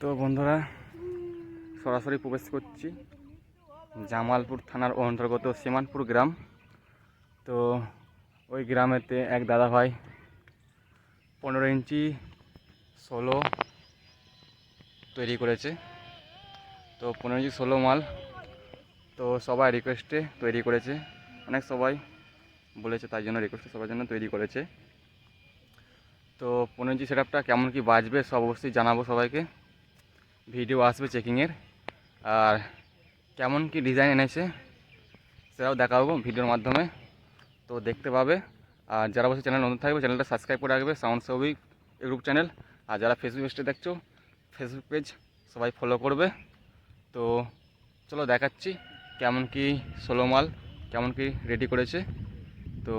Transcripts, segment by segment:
তো বন্ধুরা, সরাসরি প্রবেশ করছি জামালপুর থানার অন্তর্গত সীমানপুর গ্রাম। তো ওই গ্রামেতে এক দাদা ভাই পনেরো ইঞ্চি ষোলো তৈরি করেছে। তো পনেরো ইঞ্চি ষোলো মাল তো সবাই রিকোয়েস্টে তৈরি করেছে। অনেক সবাই বলেছে তাই জন্য রিকোয়েস্টে সবার জন্য তৈরি করেছে। তো পনেরো ইঞ্চি সেট কেমন কি বাজবে সব অবশ্যই জানাব সবাইকে। ভিডিও আসবে চেকিংয়ের আর কেমন কি ডিজাইন এনেছে, সেটাও দেখাবো ভিডিওর মাধ্যমে। তো দেখতে পাবে। আর যারা বসে চ্যানেল নতুন থাকবে চ্যানেলটা সাবস্ক্রাইব করে রাখবে সাউন্ড সৌভিক ইউটিউব চ্যানেল আর যারা ফেসবুক পেজটা দেখছ ফেসবুক পেজ সবাই ফলো করবে। তো চলো দেখাচ্ছি কেমন কি ষোলো মাল, কেমন কি রেডি করেছে। তো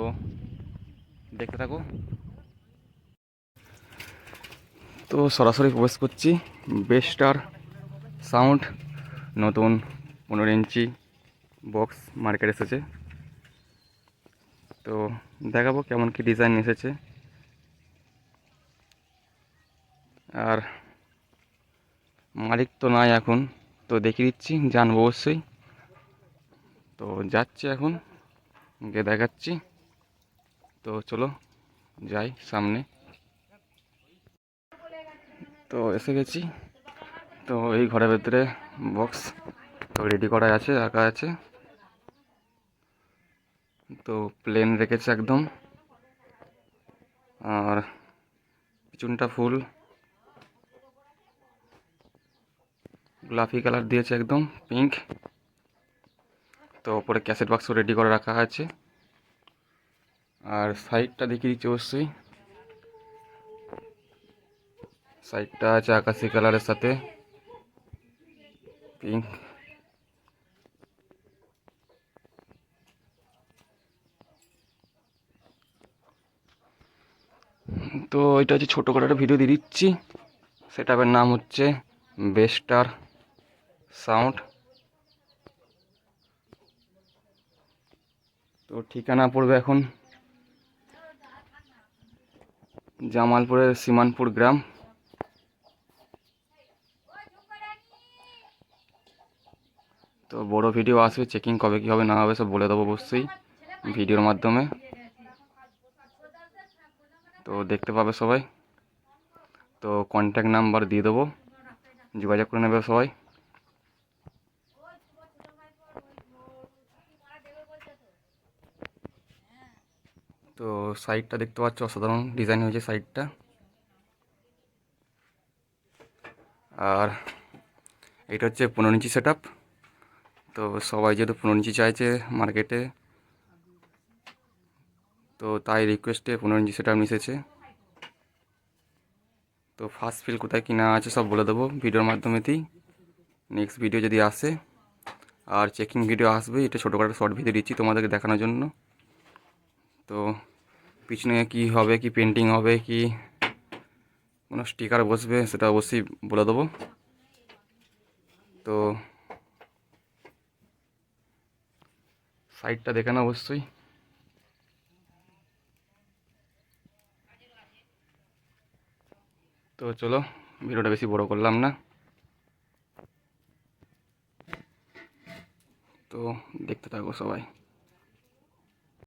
দেখতে থাকো। তো সরাসরি প্রবেশ করছি বেস্টার সাউন্ড, নতুন পনেরো ইঞ্চি বক্স মার্কেট এসেছে। তো দেখাবো কেমন কি ডিজাইন এসেছে। আর মালিক তো নাই এখন, তো দেখিয়ে দিচ্ছি, জানব অবশ্যই। তো যাচ্ছি এখন, গিয়ে দেখাচ্ছি। তো চলো, যাই সামনে। তো এসে গেছি। তো এই ঘরের ভেতরে বক্স তো রেডি করা আছে, রাখা আছে। তো প্লেন রেখেছে একদম। আর পিছনটা ফুল। গোলাপি কালার দিয়েছে একদম পিঙ্ক তো ওপরে ক্যাসেট বাক্স রেডি করে রাখা আছে। আর সাইডটা দেখিয়ে দিচ্ছি অবশ্যই। সাইডটা আছে আকাশি কালারের সাথে। পিঙ্ক। তো এটা হচ্ছে ছোটো করে একটা ভিডিও দিয়ে দিচ্ছি। সেটাপের নাম হচ্ছে বেস্টার সাউন্ড। তো ঠিকানা পড়বে এখন জামালপুরের সীমানপুর গ্রাম। তো বড় ভিডিও আসবে চেকিং কবে কী হবে না হবে সব বলে দেবো অবশ্যই ভিডিওর মাধ্যমে। তো দেখতে পাবে সবাই। তো কন্ট্যাক্ট নাম্বার দিয়ে দেবো। যোগাযোগ করে নেবে সবাই। তো সাইডটা দেখতে পাচ্ছ, অসাধারণ ডিজাইন হয়েছে সাইডটা আর এটা হচ্ছে পনেরো ইঞ্চি সেট তো সবাই যেহেতু পনেরো ইঞ্চি চাইছে মার্কেটে তো তাই রিকোয়েস্টে পনেরো ইঞ্চি সেট মিশেছে তো ফার্স্ট ফিল কোথায় কিনা আছে সব বলে দেবো ভিডিওর মাধ্যমেতেই। নেক্সট ভিডিও যদি আসে, আর চেকিং ভিডিও আসবে, এটা ছোটো করে শর্ট ভিডিও দিচ্ছি তোমাদেরকে দেখানোর জন্য। তো পিছনে কি হবে, কি পেন্টিং হবে, কি কোনো স্টিকার বসবে, সেটা অবশ্যই বলে দেবো। তো সাইডটা দেখে না অবশ্যই। তো চলো, ভিডিওটা বেশি বড় করলাম না। তো দেখতে থাকো সবাই।